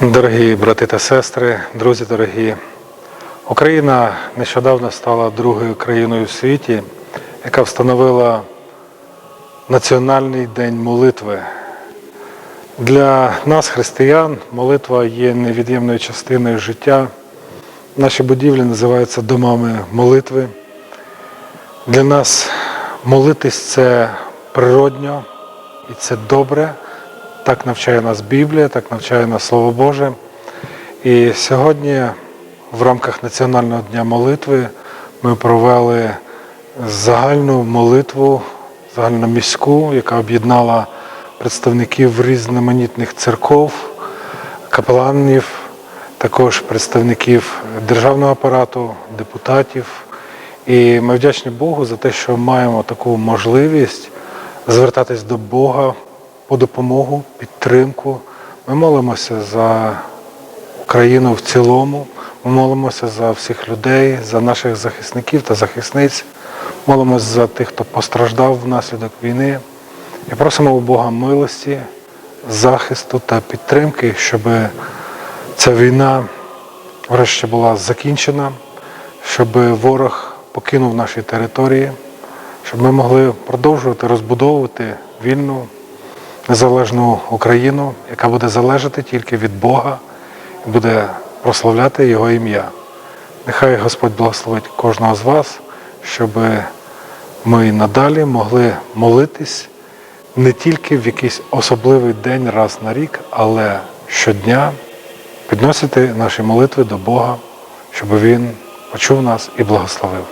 Дорогі брати та сестри, друзі дорогі, Україна нещодавно стала другою країною у світі, яка встановила Національний день молитви. Для нас, християн, молитва є невід'ємною частиною життя. Наші будівлі називаються домами молитви. Для нас молитись це природньо і це добре. Так навчає нас Біблія, так навчає нас Слово Боже. І сьогодні в рамках Національного дня молитви ми провели загальну молитву, загальноміську, яка об'єднала представників різноманітних церков, капеланів, також представників державного апарату, депутатів. І ми вдячні Богу за те, що маємо таку можливість звертатись до Бога по допомогу, підтримку. Ми молимося за Україну в цілому. Ми молимося за всіх людей, за наших захисників та захисниць. Молимося за тих, хто постраждав внаслідок війни. І просимо у Бога милості, захисту та підтримки, щоб ця війна врешті була закінчена, щоб ворог покинув наші території, щоб ми могли продовжувати розбудовувати вільну, незалежну Україну, яка буде залежати тільки від Бога і буде прославляти Його ім'я. Нехай Господь благословить кожного з вас, щоб ми надалі могли молитись не тільки в якийсь особливий день раз на рік, але щодня підносити наші молитви до Бога, щоб Він почув нас і благословив.